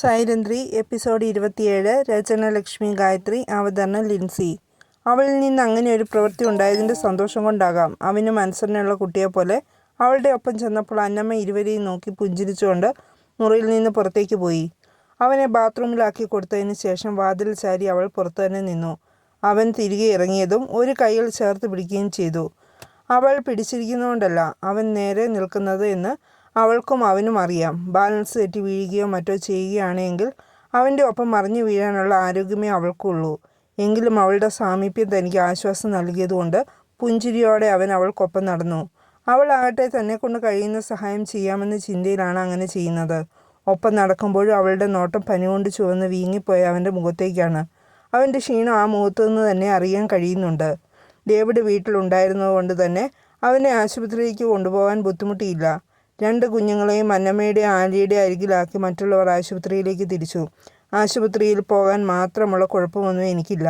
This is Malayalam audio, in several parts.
സൈരന്ധ്രി എപ്പിസോഡ് ഇരുപത്തിയേഴ് രചന ലക്ഷ്മി ഗായത്രി അവതരണം ലിൻസി. അവളിൽ നിന്ന് അങ്ങനെ ഒരു പ്രവൃത്തി ഉണ്ടായതിന്റെ സന്തോഷം കൊണ്ടാകാം. അവന് മനസ്സറിനുള്ള കുട്ടിയെപ്പോലെ അവളുടെ ഒപ്പം ചെന്നപ്പോൾ അന്നമ്മ ഇരുവരെയും നോക്കി പുഞ്ചിരിച്ചുകൊണ്ട് മുറിയിൽ നിന്ന് പുറത്തേക്ക് പോയി. അവനെ ബാത്റൂമിലാക്കി കൊടുത്തതിന് ശേഷം വാതിൽ ചാരി അവൾ പുറത്തു തന്നെ നിന്നു. അവൻ തിരികെ ഇറങ്ങിയതും ഒരു കൈയിൽ ചേർത്ത് പിടിക്കുകയും ചെയ്തു. അവൾ പിടിച്ചിരിക്കുന്നതുകൊണ്ടല്ല അവൻ നേരെ നിൽക്കുന്നത് എന്ന് അവൾക്കും അവനും അറിയാം. ബാലൻസ് തെറ്റി വീഴുകയോ മറ്റോ ചെയ്യുകയാണെങ്കിൽ അവന്റെ ഒപ്പം മറിഞ്ഞു വീഴാനുള്ള ആരോഗ്യമേ അവൾക്കുള്ളൂ. എങ്കിലും അവളുടെ സാമീപ്യം തനിക്ക് ആശ്വാസം നൽകിയതുകൊണ്ട് പുഞ്ചിരിയോടെ അവൻ അവൾക്കൊപ്പം നടന്നു. അവൾ ആകട്ടെ തന്നെ കൊണ്ട് കഴിയുന്ന സഹായം ചെയ്യാമെന്ന ചിന്തയിലാണ് അങ്ങനെ ചെയ്യുന്നത്. ഒപ്പം നടക്കുമ്പോഴും അവളുടെ നോട്ടം പനി കൊണ്ട് ചുവന്ന് വീങ്ങിപ്പോയ അവന്റെ മുഖത്തേക്കാണ്. അവന്റെ ക്ഷീണം ആ മുഖത്തു നിന്ന് തന്നെ അറിയാൻ കഴിയുന്നുണ്ട്. ഡേവിഡ് വീട്ടിലുണ്ടായിരുന്നതുകൊണ്ട് തന്നെ അവനെ ആശുപത്രിയിലേക്ക് കൊണ്ടുപോകാൻ ബുദ്ധിമുട്ടിയില്ല. രണ്ട് കുഞ്ഞുങ്ങളെയും അന്നമ്മയുടെ ആലിയുടെ അരികിലാക്കി മറ്റുള്ളവർ ആശുപത്രിയിലേക്ക് തിരിച്ചു. ആശുപത്രിയിൽ പോകാൻ മാത്രമുള്ള കുഴപ്പമൊന്നും എനിക്കില്ല.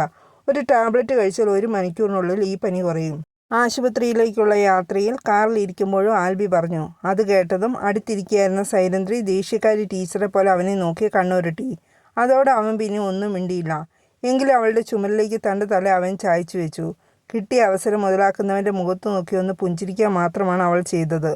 ഒരു ടാബ്ലറ്റ് കഴിച്ചാൽ ഒരു മണിക്കൂറിനുള്ളിൽ ഈ പനി കുറയും. ആശുപത്രിയിലേക്കുള്ള യാത്രയിൽ കാറിൽ ഇരിക്കുമ്പോഴും ആൽബി പറഞ്ഞു. അത് കേട്ടതും അടുത്തിരിക്കുകയായിരുന്ന സൈലന്ത്രി ദേഷ്യക്കാരി ടീച്ചറെ പോലെ അവനെ നോക്കി കണ്ണുരുട്ടി. അതോടെ അവൻ പിന്നെ ഒന്നും മിണ്ടിയില്ല. എങ്കിലും അവളുടെ ചുമലിലേക്ക് തന്റെ തല അവൻ ചായച്ചു വെച്ചു. കിട്ടിയ അവസരം മുതലാക്കുന്നവന്റെ മുഖത്ത് നോക്കി ഒന്ന് പുഞ്ചിരിക്കുക മാത്രമാണ് അവൾ ചെയ്തത്.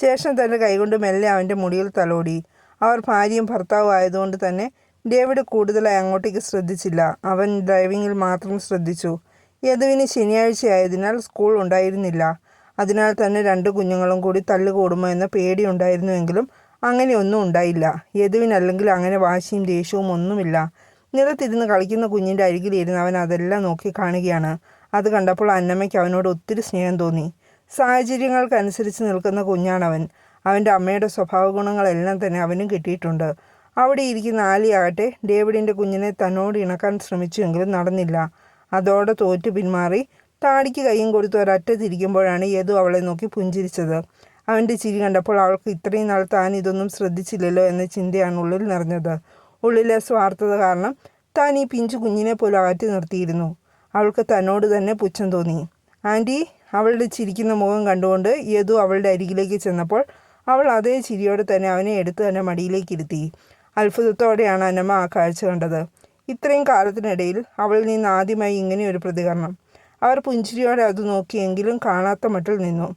ശേഷം തന്റെ കൈകൊണ്ട് മെല്ലെ അവന്റെ മുടിയിൽ തലോടി. അവർ ഭാര്യയും ഭർത്താവും ആയതുകൊണ്ട് തന്നെ ഡേവിഡ് കൂടുതലായി അങ്ങോട്ടേക്ക് ശ്രദ്ധിച്ചില്ല. അവൻ ഡ്രൈവിങ്ങിൽ മാത്രം ശ്രദ്ധിച്ചു. യദുവിന് ശനിയാഴ്ചയായതിനാൽ സ്കൂൾ ഉണ്ടായിരുന്നില്ല. അതിനാൽ തന്നെ രണ്ട് കുഞ്ഞുങ്ങളും കൂടി തല്ലുകൂടുമോ എന്ന പേടിയുണ്ടായിരുന്നുവെങ്കിലും അങ്ങനെയൊന്നും ഉണ്ടായില്ല. യദുവിനല്ലെങ്കിൽ അങ്ങനെ വാശിയും ദേഷ്യവും ഒന്നുമില്ല. നിലത്തിരുന്ന് കളിക്കുന്ന കുഞ്ഞിന്റെ അരികിലിരുന്ന് അവൻ അതെല്ലാം നോക്കി കാണുകയാണ്. അത് കണ്ടപ്പോൾ അന്നമ്മയ്ക്ക് അവനോട് ഒത്തിരി സ്നേഹം തോന്നി. സാഹചര്യങ്ങൾക്കനുസരിച്ച് നിൽക്കുന്ന കുഞ്ഞാണവൻ. അവന്റെ അമ്മയുടെ സ്വഭാവ ഗുണങ്ങളെല്ലാം തന്നെ അവനും കിട്ടിയിട്ടുണ്ട്. അവിടെ ഇരിക്കുന്ന ആലിയാകട്ടെ ഡേവിഡിന്റെ കുഞ്ഞിനെ തന്നോട് ഇണക്കാൻ ശ്രമിച്ചുവെങ്കിലും നടന്നില്ല. അതോടെ തോറ്റു പിന്മാറി താടിക്ക് കൈയും കൊടുത്ത് ഒരറ്റ തിരിക്കുമ്പോഴാണ് യദു അവളെ നോക്കി പുഞ്ചിരിച്ചത്. അവന്റെ ചിരി കണ്ടപ്പോൾ അവൾക്ക് ഇത്രയും നാൾ താൻ ഇതൊന്നും ശ്രദ്ധിച്ചില്ലല്ലോ എന്ന ചിന്തയാണ് ഉള്ളിൽ നിറഞ്ഞത്. ഉള്ളിലെ സ്വാർത്ഥത കാരണം താൻ ഈ പിഞ്ചു കുഞ്ഞിനെ പോലും അകറ്റി നിർത്തിയിരുന്നു. അവൾക്ക് തന്നോട് തന്നെ പുച്ഛം തോന്നി. ആന്റി അവളുടെ ചിരിക്കുന്ന മുഖം കണ്ടുകൊണ്ട് യദു അവളുടെ അരികിലേക്ക് ചെന്നപ്പോൾ അവൾ അതേ ചിരിയോടെ തന്നെ അവനെ എടുത്ത് തന്നെ മടിയിലേക്ക് ഇരുത്തി. അത്ഭുതത്തോടെയാണ് അന്നമ്മ ആ കാഴ്ച കണ്ടത്. ഇത്രയും കാലത്തിനിടയിൽ അവളിൽ നിന്ന് ആദ്യമായി ഇങ്ങനെ ഒരു പ്രതികരണം. അവർ പുഞ്ചിരിയോടെ അത് നോക്കിയെങ്കിലും കാണാത്ത മട്ടിൽ നിന്നു.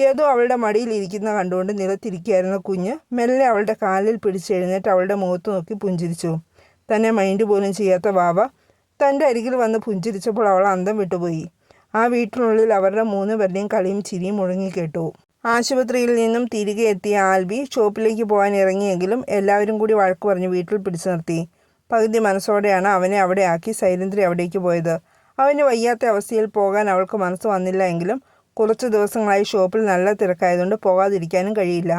ഏതോ അവളുടെ മടിയിൽ ഇരിക്കുന്ന കണ്ടുകൊണ്ട് നിലത്തിരിക്കുകയായിരുന്ന കുഞ്ഞ് മെല്ലെ അവളുടെ കാലിൽ പിടിച്ചെഴുന്നേറ്റ് അവളുടെ മുഖത്ത് നോക്കി പുഞ്ചിരിച്ചു. തന്നെ മൈൻഡ് പോലും ചെയ്യാത്ത വാവ തന്റെ അരികിൽ വന്ന് പുഞ്ചിരിച്ചപ്പോൾ അവൾ അന്തം വിട്ടുപോയി. ആ വീട്ടിനുള്ളിൽ അവരുടെ മൂന്ന് പേരുടെയും കളിയും ചിരിയും മുഴങ്ങിക്കേട്ടു ആശുപത്രിയിൽ നിന്നും തിരികെ എത്തിയ ആൽബി ഷോപ്പിലേക്ക് പോകാൻ ഇറങ്ങിയെങ്കിലും എല്ലാവരും കൂടി വഴക്ക് പറഞ്ഞ് വീട്ടിൽ പിടിച്ചു നിർത്തി. പകുതി മനസ്സോടെയാണ് അവനെ അവിടെ ആക്കി സൈലന്ദ്രി അവിടേക്ക് പോയത്. അവന് വയ്യാത്ത അവസ്ഥയിൽ പോകാൻ അവൾക്ക് മനസ്സ് വന്നില്ല എങ്കിലും കുറച്ച് ദിവസങ്ങളായി ഷോപ്പിൽ നല്ല തിരക്കായതുകൊണ്ട് പോകാതിരിക്കാനും കഴിയില്ല.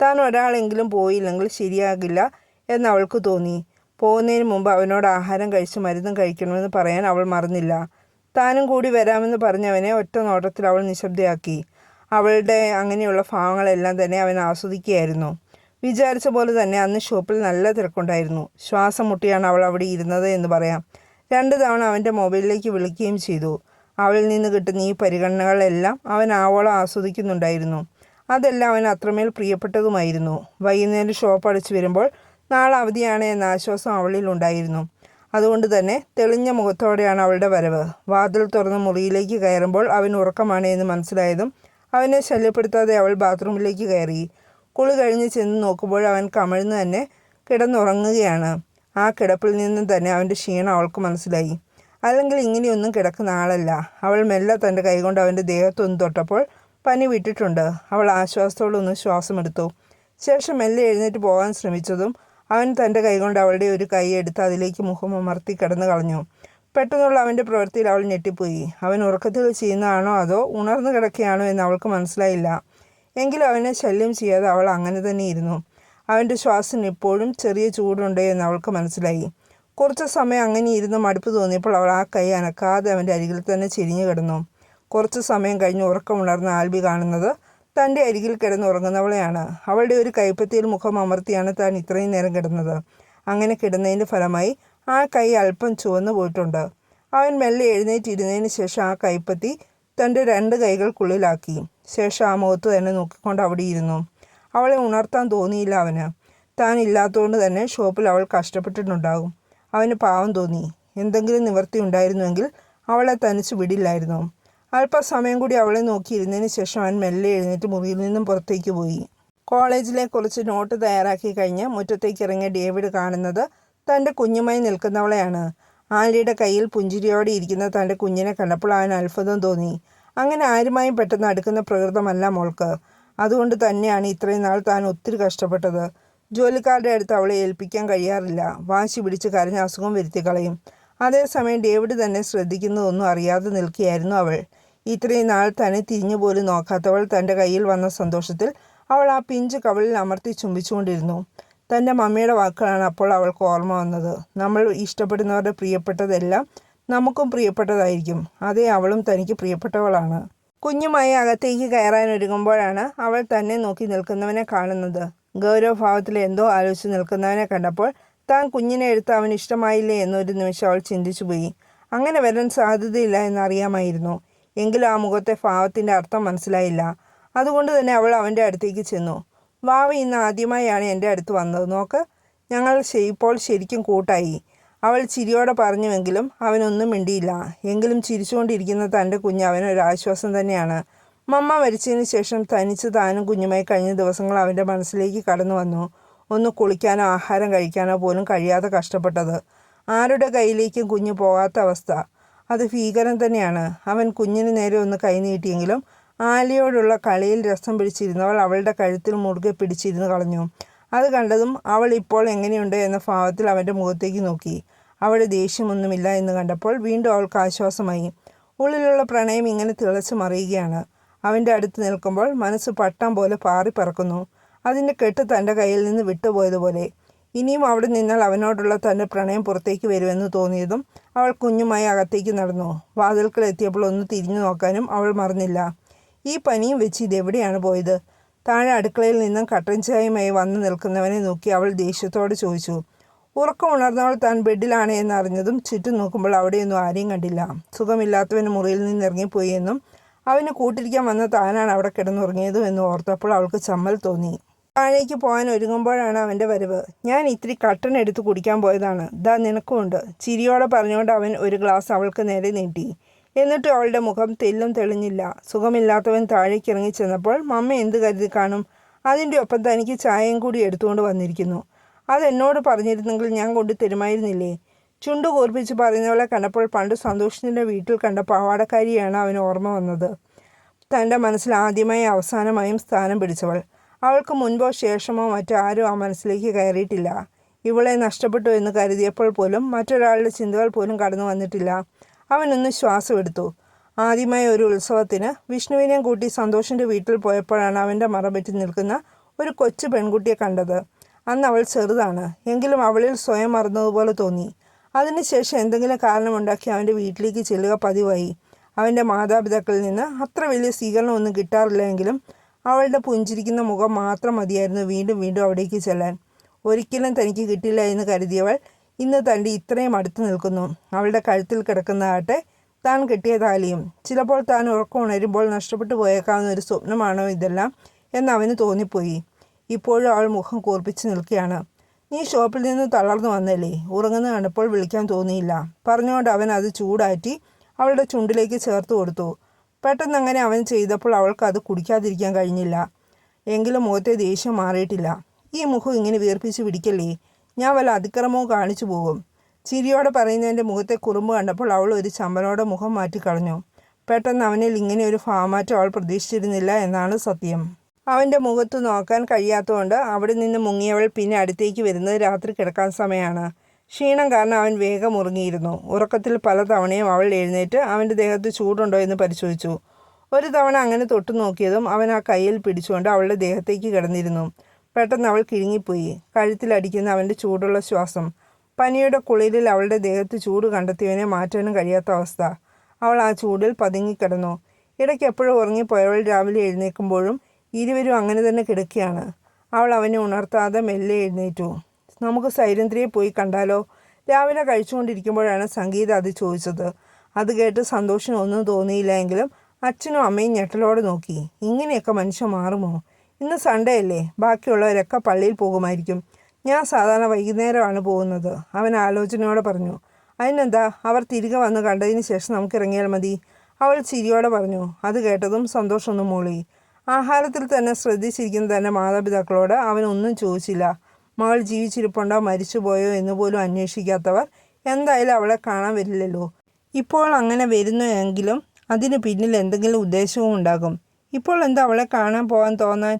താൻ ഒരാളെങ്കിലും പോയില്ലെങ്കിൽ ശരിയാകില്ല എന്ന് അവൾക്ക് തോന്നി. പോകുന്നതിന് മുമ്പ് അവനോട് ആഹാരം കഴിച്ച് മരുന്നും കഴിക്കണമെന്ന് പറയാൻ അവൾ മറന്നില്ല. താനും കൂടി വരാമെന്ന് പറഞ്ഞവനെ ഒറ്റ നോട്ടത്തിൽ അവൾ നിശബ്ദയാക്കി. അവളുടെ അങ്ങനെയുള്ള ഭാവങ്ങളെല്ലാം തന്നെ അവൻ ആസ്വദിക്കുകയായിരുന്നു. വിചാരിച്ച പോലെ തന്നെ അന്ന് ഷോപ്പിൽ നല്ല തിരക്കുണ്ടായിരുന്നു. ശ്വാസം മുട്ടിയാണ് അവൾ അവിടെ ഇരുന്നത് എന്ന് പറയാം. രണ്ട് തവണ അവന്റെ മൊബൈലിലേക്ക് വിളിക്കുകയും ചെയ്തു. അവളിൽ നിന്ന് കിട്ടുന്ന ഈ പരിഗണനകളെല്ലാം അവൻ ആവോളം ആസ്വദിക്കുന്നുണ്ടായിരുന്നു. അതെല്ലാം അവൻ അത്രമേൽ പ്രിയപ്പെട്ടതുമായിരുന്നു. വൈകുന്നേരം ഷോപ്പ് അടച്ചു വരുമ്പോൾ നാളെ അവധിയാണ് എന്ന ആശ്വാസം അവളിൽ ഉണ്ടായിരുന്നു. അതുകൊണ്ട് തന്നെ തെളിഞ്ഞ മുഖത്തോടെയാണ് അവളുടെ വരവ്. വാതിൽ തുറന്ന് മുറിയിലേക്ക് കയറുമ്പോൾ അവൻ ഉറക്കമാണ് എന്ന് മനസ്സിലായതും അവനെ ശല്യപ്പെടുത്താതെ അവൾ ബാത്റൂമിലേക്ക് കയറി. കുളി കഴിഞ്ഞ് ചെന്ന് നോക്കുമ്പോൾ അവൻ കമിഴ്ന്ന് തന്നെ കിടന്നുറങ്ങുകയാണ്. ആ കിടപ്പിൽ നിന്നും തന്നെ അവന്റെ ക്ഷീണം അവൾക്ക് മനസ്സിലായി. അല്ലെങ്കിൽ ഇങ്ങനെയൊന്നും കിടക്കുന്ന ആളല്ല. അവൾ മെല്ലെ തന്റെ കൈകൊണ്ട് അവന്റെ ദേഹത്തൊന്ന് തൊട്ടപ്പോൾ പനി വിട്ടിട്ടുണ്ട്. അവൾ ആശ്വാസത്തോടൊന്ന് ശ്വാസമെടുത്തു. ശേഷം മെല്ലെ എഴുന്നേറ്റ് പോകാൻ ശ്രമിച്ചതും അവൻ തന്റെ കൈകൊണ്ട് അവളുടെ ഒരു കൈ എടുത്ത് അതിലേക്ക് മുഖം അമർത്തി കിടന്നു കളഞ്ഞു. പെട്ടെന്നുള്ള അവന്റെ പ്രവൃത്തിയിൽ അവൾ ഞെട്ടിപ്പോയി. അവൻ ഉറക്കത്തിൽ ചെയ്യുന്നതാണോ അതോ ഉണർന്നു കിടക്കുകയാണോ എന്ന് അവൾക്ക് മനസ്സിലായില്ല. എങ്കിലും അവനെ ശല്യം ചെയ്യാതെ അവൾ അങ്ങനെ തന്നെ ഇരുന്നു. അവന്റെ ശ്വാസം ഇപ്പോഴും ചെറിയ ചൂടുണ്ട് എന്ന് അവൾക്ക് മനസ്സിലായി. കുറച്ച് സമയം അങ്ങനെ ഇരുന്ന് മടുപ്പ് തോന്നിയപ്പോൾ അവൾ ആ കൈ അനക്കാതെ അവന്റെ അരികിൽ തന്നെ ചെരിഞ്ഞു കിടന്നു. കുറച്ച് സമയം കഴിഞ്ഞ് ഉറക്കമുണർന്ന ആൽബി കാണുന്നത് തന്റെ അരികിൽ കിടന്നുറങ്ങുന്നവളെയാണ്. അവളുടെ ഒരു കൈപ്പത്തിയിൽ മുഖം അമർത്തിയാണ് താൻ ഇത്രയും നേരം കിടന്നത്. അങ്ങനെ കിടന്നതിന്റെ ഫലമായി ആ കൈ അല്പം ചുവന്നു പോയിട്ടുണ്ട്. അവൻ മെല്ലെ എഴുന്നേറ്റിരുന്നതിന് ശേഷം ആ കൈപ്പത്തി തന്റെ രണ്ട് കൈകൾക്കുള്ളിലാക്കി. ശേഷം ആ മുഖത്ത് തന്നെ നോക്കിക്കൊണ്ട് അവിടെ ഇരുന്നു. അവളെ ഉണർത്താൻ തോന്നിയില്ല അവന്. താൻ ഇല്ലാത്തതുകൊണ്ട് തന്നെ ഷോപ്പിൽ അവൾ കഷ്ടപ്പെട്ടിട്ടുണ്ടാകും. അവന് പാവം തോന്നി. എന്തെങ്കിലും നിവൃത്തി ഉണ്ടായിരുന്നുവെങ്കിൽ അവളെ തനിച്ച് വിടില്ലായിരുന്നു. അല്പസമയം കൂടി അവളെ നോക്കിയിരുന്നതിന് ശേഷം അവൻ മെല്ലെ എഴുന്നേറ്റ് മുറിയിൽ നിന്നും പുറത്തേക്ക് പോയി. കോളേജിലെ കുറച്ച് നോട്ട് തയ്യാറാക്കി കഴിഞ്ഞ് മുറ്റത്തേക്ക് ഇറങ്ങിയ ഡേവിഡ് കാണുന്നത് തന്റെ കുഞ്ഞുമായി നിൽക്കുന്നവളെയാണ്. ആലിയുടെ കയ്യിൽ പുഞ്ചിരിയോടെ ഇരിക്കുന്ന തന്റെ കുഞ്ഞിനെ കണ്ടപ്പോൾ അവൻ അത്ഭുതം തോന്നി. അങ്ങനെ ആരുമായും പെട്ടെന്ന് അടുക്കുന്ന പ്രകൃതമല്ല മോൾക്ക്. അതുകൊണ്ട് തന്നെയാണ് ഇത്രയും നാൾ താൻ ഒത്തിരി കഷ്ടപ്പെട്ടത്. ജോലിക്കാരുടെ അടുത്ത് അവളെ ഏൽപ്പിക്കാൻ കഴിയാറില്ല. വാശി പിടിച്ച് കരഞ്ഞ അസുഖം വരുത്തി കളയും. അതേസമയം ഡേവിഡ് തന്നെ ശ്രദ്ധിക്കുന്നതൊന്നും അറിയാതെ നിൽക്കുകയായിരുന്നു അവൾ. ഇത്രയും നാൾ തന്നെ തിരിഞ്ഞു പോലും നോക്കാത്തവൾ തന്റെ കയ്യിൽ വന്ന സന്തോഷത്തിൽ അവൾ ആ പിഞ്ച് കവളിൽ അമർത്തി ചുംബിച്ചുകൊണ്ടിരുന്നു. തന്റെ മമ്മിയുടെ വാക്കുകളാണ് അപ്പോൾ അവൾക്ക് ഓർമ്മ വന്നത്. നമ്മൾ ഇഷ്ടപ്പെടുന്നവരുടെ പ്രിയപ്പെട്ടതെല്ലാം നമുക്കും പ്രിയപ്പെട്ടതായിരിക്കും. അതേ അവളും തനിക്ക് പ്രിയപ്പെട്ടവളാണ്. കുഞ്ഞുമായി അകത്തേക്ക് കയറാൻ ഒരുങ്ങുമ്പോഴാണ് അവൾ തന്നെ നോക്കി നിൽക്കുന്നവനെ കാണുന്നത്. ഗൗരവഭാവത്തിൽ എന്തോ ആലോചിച്ച് നിൽക്കുന്നവനെ കണ്ടപ്പോൾ താൻ കുഞ്ഞിനെ എടുത്ത് അവന് ഇഷ്ടമായില്ലേ എന്നൊരു നിമിഷം അവൾ ചിന്തിച്ചു പോയി അങ്ങനെ വരാൻ സാധ്യതയില്ല എന്നറിയാമായിരുന്നു. എങ്കിലും ആ മുഖത്തെ ഭാവത്തിന്റെ അർത്ഥം മനസ്സിലായില്ല. അതുകൊണ്ട് തന്നെ അവൾ അവന്റെ അടുത്തേക്ക് ചെന്നു. വാവ ഇന്ന് ആദ്യമായാണ് എന്റെ അടുത്ത് വന്നത്. നോക്ക് ഞങ്ങൾ ഇപ്പോൾ ശരിക്കും കൂട്ടായി. അവൾ ചിരിയോടെ പറഞ്ഞുവെങ്കിലും അവനൊന്നും മിണ്ടിയില്ല. എങ്കിലും ചിരിച്ചുകൊണ്ടിരിക്കുന്ന തന്റെ കുഞ്ഞ് അവനൊരാശ്വാസം തന്നെയാണ്. മമ്മ മരിച്ചതിന് ശേഷം തനിച്ച് താനും കുഞ്ഞുമായി കഴിഞ്ഞ ദിവസങ്ങൾ അവന്റെ മനസ്സിലേക്ക് കടന്നു വന്നു. ഒന്ന് കുളിക്കാനോ ആഹാരം കഴിക്കാനോ പോലും കഴിയാതെ കഷ്ടപ്പെട്ടത്. ആരുടെ കയ്യിലേക്കും കുഞ്ഞ് പോകാത്ത അവസ്ഥ. അത് ഭീകരം തന്നെയാണ്. അവൻ കുഞ്ഞിന് നേരെ ഒന്ന് കൈനീട്ടിയെങ്കിലും ആലിയോടുള്ള കളിയിൽ രസം പിടിച്ചിരുന്നവൾ അവളുടെ കഴുത്തിൽ മുറുകെ പിടിച്ചിരുന്ന് കളഞ്ഞു. അത് കണ്ടതും അവൾ ഇപ്പോൾ എങ്ങനെയുണ്ട് എന്ന ഭാവത്തിൽ അവന്റെ മുഖത്തേക്ക് നോക്കി. അവിടെ ദേഷ്യമൊന്നുമില്ല എന്ന് കണ്ടപ്പോൾ വീണ്ടും അവൾക്ക് ആശ്വാസമായി. ഉള്ളിലുള്ള പ്രണയം ഇങ്ങനെ തിളച്ചു മറിയുകയാണ്. അവന്റെ അടുത്ത് നിൽക്കുമ്പോൾ മനസ്സ് പട്ടം പോലെ പാറി പറക്കുന്നു. അതിന്റെ കെട്ട് തന്റെ കയ്യിൽ നിന്ന് വിട്ടുപോയതുപോലെ. ഇനിയും അവിടെ നിന്നാൽ അവനോടുള്ള തന്റെ പ്രണയം പുറത്തേക്ക് വരുമെന്ന് തോന്നിയതും അവൾ കുഞ്ഞുമായി അകത്തേക്ക് നടന്നു. വാതിൽക്കൽ എത്തിയപ്പോൾ ഒന്ന് തിരിഞ്ഞു നോക്കാനും അവൾ മറന്നില്ല. ഈ പനിയും വെച്ച് ഇതെവിടെയാണ് പോയത്? താഴെ അടുക്കളയിൽ നിന്നും കട്ടൻ ചായയുമായി വന്നു നിൽക്കുന്നവനെ നോക്കി അവൾ ദേഷ്യത്തോട് ചോദിച്ചു. ഉറക്കം ഉണർന്നവൾ താൻ ബെഡിലാണ് എന്നറിഞ്ഞതും ചുറ്റും നോക്കുമ്പോൾ അവിടെയൊന്നും ആരെയും കണ്ടില്ല. സുഖമില്ലാത്തവന് മുറിയിൽ നിന്ന് ഇറങ്ങിപ്പോയി എന്നും അവന് കൂട്ടിരിക്കാൻ വന്ന താനാണ് അവിടെ കിടന്നുറങ്ങിയതും എന്ന് ഓർത്തപ്പോൾ അവൾക്ക് ചമ്മൽ തോന്നി. താഴേക്ക് പോകാൻ ഒരുങ്ങുമ്പോഴാണ് അവന്റെ വരവ്. ഞാൻ ഇത്തിരി കട്ടൻ എടുത്ത് കുടിക്കാൻ പോയതാണ്. ദാ നിനക്കുമുണ്ട്. ചിരിയോടെ പറഞ്ഞുകൊണ്ട് അവൻ ഒരു ഗ്ലാസ് അവൾക്ക് നേരെ നീട്ടി. എന്നിട്ട് അവളുടെ മുഖം തെല്ലും തെളിഞ്ഞില്ല. സുഖമില്ലാത്തവൻ താഴേക്ക് ഇറങ്ങി ചെന്നപ്പോൾ മമ്മ എന്ത് കരുതി കാണും? അതിന്റെ ഒപ്പം തനിക്ക് ചായയും കൂടി എടുത്തുകൊണ്ട് വന്നിരിക്കുന്നു. അതെന്നോട് പറഞ്ഞിരുന്നെങ്കിൽ ഞാൻ കൊണ്ട് തരുമായിരുന്നില്ലേ ചുണ്ടു കൂർപ്പിച്ച് പറയുന്നവളെ കണ്ടപ്പോൾ പണ്ട് സന്തോഷത്തിന്റെ വീട്ടിൽ കണ്ട പാവാടക്കാരിയാണ് അവന് ഓർമ്മ വന്നത്. തന്റെ മനസ്സിൽ ആദ്യമായി അവസാനമായും സ്ഥാനം പിടിച്ചവൾ. അവൾക്ക് മുൻപോ ശേഷമോ മറ്റാരും ആ മനസ്സിലേക്ക് കയറിയിട്ടില്ല. ഇവളെ നഷ്ടപ്പെട്ടു എന്ന് കരുതിയപ്പോൾ പോലും മറ്റൊരാളുടെ ചിന്തകൾ പോലും കടന്നു വന്നിട്ടില്ല. അവനൊന്ന് ശ്വാസം എടുത്തു. ആദ്യമായ ഒരു ഉത്സവത്തിന് വിഷ്ണുവിനെയും കൂട്ടി സന്തോഷിന്റെ വീട്ടിൽ പോയപ്പോഴാണ് അവന്റെ മറപറ്റി നിൽക്കുന്ന ഒരു കൊച്ചു പെൺകുട്ടിയെ കണ്ടത്. അന്ന് അവൾ ചെറുതാണ്. എങ്കിലും അവളിൽ സ്വയം മറന്നതുപോലെ തോന്നി. അതിനുശേഷം എന്തെങ്കിലും കാരണമുണ്ടാക്കി അവന്റെ വീട്ടിലേക്ക് ചെല്ലുക പതിവായി. അവന്റെ മാതാപിതാക്കളിൽ നിന്ന് അത്ര വലിയ സ്വീകരണമൊന്നും കിട്ടാറില്ല എങ്കിലും അവളുടെ പുഞ്ചിരിക്കുന്ന മുഖം മാത്രം മതിയായിരുന്നു വീണ്ടും വീണ്ടും അവിടേക്ക് ചെല്ലാൻ. ഒരിക്കലും തനിക്ക് കിട്ടില്ല എന്ന് കരുതിയവൾ ഇന്ന് തന്റെ ഇത്രയും അടുത്ത് നിൽക്കുന്നു. അവളുടെ കഴുത്തിൽ കിടക്കുന്നതാട്ടെ താൻ കിട്ടിയ താലിയും. ചിലപ്പോൾ താൻ ഉറക്കം ഉണരുമ്പോൾ നഷ്ടപ്പെട്ടു പോയേക്കാവുന്ന ഒരു സ്വപ്നമാണോ ഇതെല്ലാം എന്ന് അവന് തോന്നിപ്പോയി. ഇപ്പോഴും അവൾ മുഖം കൂർപ്പിച്ച് നിൽക്കുകയാണ്. നീ ഷോപ്പിൽ നിന്ന് തളർന്നു വന്നല്ലേ? ഉറങ്ങുന്ന കണ്ടപ്പോൾ വിളിക്കാൻ തോന്നിയില്ല. പറഞ്ഞുകൊണ്ട് അവൻ അത് ചൂടാറ്റി അവളുടെ ചുണ്ടിലേക്ക് ചേർത്ത് കൊടുത്തു. പെട്ടെന്ന് അങ്ങനെ അവൻ ചെയ്തപ്പോൾ അവൾക്ക് അത് കുടിക്കാതിരിക്കാൻ കഴിഞ്ഞില്ല. എങ്കിലും മുഖത്തെ ദേഷ്യം മാറിയിട്ടില്ല. ഈ മുഖം ഇങ്ങനെ വീർപ്പിച്ച് പിടിക്കല്ലേ? ഞാൻ വല്ല അതിക്രമവും കാണിച്ചു പോകും. ചിരിയോടെ പറയുന്നതിന്റെ മുഖത്തെ കുറുമ്പ് കണ്ടപ്പോൾ അവൾ ഒരു ചമ്പനോടെ മുഖം മാറ്റിക്കളഞ്ഞു. പെട്ടെന്ന് അവനിൽ ഇങ്ങനെ ഒരു ഫാമാറ്റം അവൾ പ്രതീക്ഷിച്ചിരുന്നില്ല എന്നാണ് സത്യം. അവന്റെ മുഖത്ത് നോക്കാൻ കഴിയാത്തതുകൊണ്ട് അവിടെ നിന്ന് മുങ്ങിയവൾ പിന്നെ അടുത്തേക്ക് വരുന്നത് രാത്രി കിടക്കാൻ സമയമാണ്. ക്ഷീണം കാരണം അവൻ വേഗം ഉറങ്ങിയിരുന്നു. ഉറക്കത്തിൽ പല തവണയും അവൾ എഴുന്നേറ്റ് അവന്റെ ദേഹത്ത് ചൂടുണ്ടോ എന്ന് പരിശോധിച്ചു. ഒരു തവണ അങ്ങനെ തൊട്ടു നോക്കിയതും അവൻ ആ കയ്യിൽ പിടിച്ചുകൊണ്ട് അവളുടെ ദേഹത്തേക്ക് കിടന്നിരുന്നു. പെട്ടെന്ന് അവൾ കിഴുങ്ങിപ്പോയി. കഴുത്തിലടിക്കുന്ന അവന്റെ ചൂടുള്ള ശ്വാസം. പനിയുടെ കുളിരിൽ അവളുടെ ദേഹത്ത് ചൂട് കണ്ടെത്തിയവനെ മാറ്റാനും കഴിയാത്ത അവസ്ഥ. അവൾ ആ ചൂടിൽ പതുങ്ങിക്കിടന്നു. ഇടയ്ക്ക് എപ്പോഴും ഉറങ്ങിപ്പോയവൾ രാവിലെ എഴുന്നേൽക്കുമ്പോഴും ഇരുവരും അങ്ങനെ തന്നെ കിടക്കുകയാണ്. അവൾ അവനെ ഉണർത്താതെ മെല്ലെ എഴുന്നേറ്റു. നമുക്ക് സൈരന്ധ്രിയെ പോയി കണ്ടാലോ? രാവിലെ കഴിച്ചുകൊണ്ടിരിക്കുമ്പോഴാണ് സംഗീത അത് ചോദിച്ചത്. അത് കേട്ട് സന്തോഷം ഒന്നും തോന്നിയില്ല എങ്കിലും അച്ഛനും അമ്മയും ഞെട്ടലോടെ നോക്കി. ഇങ്ങനെയൊക്കെ മനുഷ്യൻ മാറുമോ? ഇന്ന് സൺഡേ അല്ലേ? ബാക്കിയുള്ളവരൊക്കെ പള്ളിയിൽ പോകുമായിരിക്കും. ഞാൻ സാധാരണ വൈകുന്നേരമാണ് പോകുന്നത്. അവൻ ആലോചനയോടെ പറഞ്ഞു. അതിനെന്താ? അവർ തിരികെ വന്ന് കണ്ടതിന് ശേഷം നമുക്ക് ഇറങ്ങിയാൽ മതി. അവൾ ചിരിയോടെ പറഞ്ഞു. അത് കേട്ടതും സന്തോഷമൊന്നും മൂളി. ആഹാരത്തിൽ തന്നെ ശ്രദ്ധിച്ചിരിക്കുന്ന തന്നെ മാതാപിതാക്കളോട് അവനൊന്നും ചോദിച്ചില്ല. മകൾ ജീവിച്ചിരിപ്പുണ്ടോ മരിച്ചുപോയോ എന്ന് പോലും അന്വേഷിക്കാത്തവർ എന്തായാലും അവളെ കാണാൻ വരില്ലല്ലോ. ഇപ്പോൾ അങ്ങനെ വരുന്നു എങ്കിലും അതിന് പിന്നിൽ എന്തെങ്കിലും ഉദ്ദേശവും ഉണ്ടാകും. ഇപ്പോൾ എന്താ അവളെ കാണാൻ പോകാൻ തോന്നാൻ?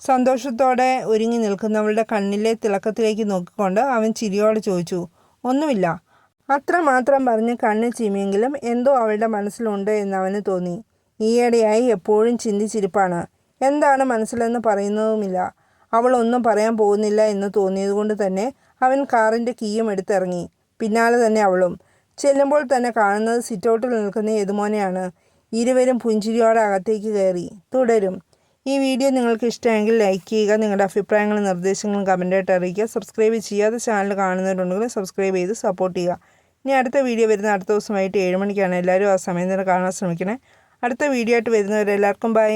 സന്തോഷത്തോടെ ഒരുങ്ങി നിൽക്കുന്നവളുടെ കണ്ണിലെ തിളക്കത്തിലേക്ക് നോക്കിക്കൊണ്ട് അവൻ ചിരിയോടെ ചോദിച്ചു ഒന്നുമില്ല. അത്രമാത്രം പറഞ്ഞ് കണ്ണ് ചിമ്മിയെങ്കിലും എന്തോ അവളുടെ മനസ്സിലുണ്ട് എന്ന് അവന് തോന്നി. ഈയിടെയായി എപ്പോഴും ചിന്തിച്ചിരിപ്പാണ്. എന്താണ് മനസ്സിലെന്ന് പറയുന്നതുമില്ല. അവൾ ഒന്നും പറയാൻ പോകുന്നില്ല എന്ന് തോന്നിയതുകൊണ്ട് തന്നെ അവൻ കാറിന്റെ കീയും എടുത്തിറങ്ങി. പിന്നാലെ തന്നെ അവളും. ചെല്ലുമ്പോൾ തന്നെ കാണുന്നത് സിറ്റൗട്ടിൽ നിൽക്കുന്ന യതുമോനെയാണ് ഇരുവരും പുഞ്ചിരിയോടെ അകത്തേക്ക് കയറി. തുടരും. ഈ വീഡിയോ നിങ്ങൾക്ക് ഇഷ്ടമെങ്കിൽ ലൈക്ക് ചെയ്യുക നിങ്ങളുടെ അഭിപ്രായങ്ങളും നിർദ്ദേശങ്ങളും കമന്റായിട്ട് അറിയിക്കുക. സബ്സ്ക്രൈബ് ചെയ്യാതെ ചാനൽ കാണുന്നവരുണ്ടെങ്കിൽ സബ്സ്ക്രൈബ് ചെയ്ത് സപ്പോർട്ട് ചെയ്യുക. ഇനി അടുത്ത വീഡിയോ വരുന്ന അടുത്ത ദിവസമായിട്ട് ഏഴ് മണിക്കാണ്. എല്ലാവരും ആ സമയം തന്നെ കാണാൻ ശ്രമിക്കണേ. അടുത്ത വീഡിയോ ആയിട്ട് വരുന്നവരെല്ലാവർക്കും ബൈ